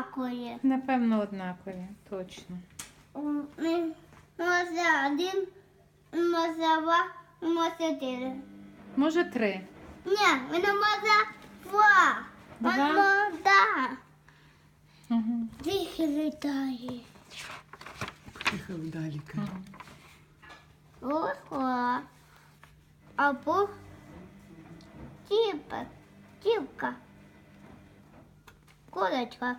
однакові. Напевно, однакові, точно. Може один, може два, може три. Може, три. Ні, воно може два. Два? Воно, да. Угу. Тихо літає. Тихо вдаліка. Ого. Або тіпа, тіпка. Курочка.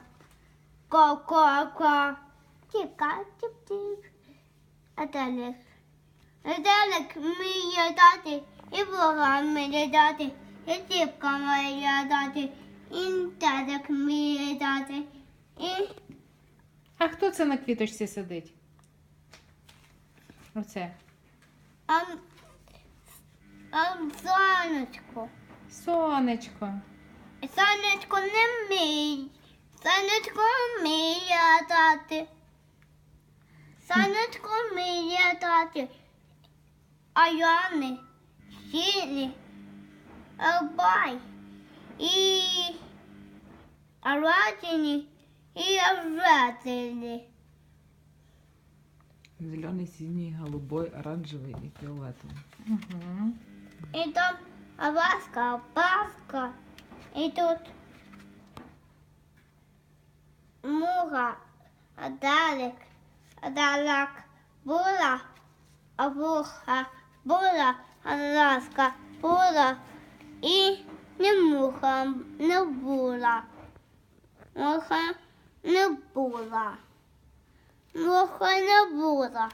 Ко-ко-ко. Тіпка, тіп-тіп. А далі. А далі вміє дати, і Бога вміє дати, і тіпка вміє дати, і дядек вміє дати, і А хто це на квіточці сидить? Оце. а, а сонечко. Сонечко. Сонечко не вміє. Сонечко вміє дати. Сонечко вміє дати. А я не сіли. Бай. І оранжеві і оранжеві. Зелений, синій, голубой, оранжевий і фіолетовий. Угу. І там ласка, паска. І тут муга, а далек, а далек була, а вуха була, а ласка була. І не муха не була. Муха не була. Муха не була.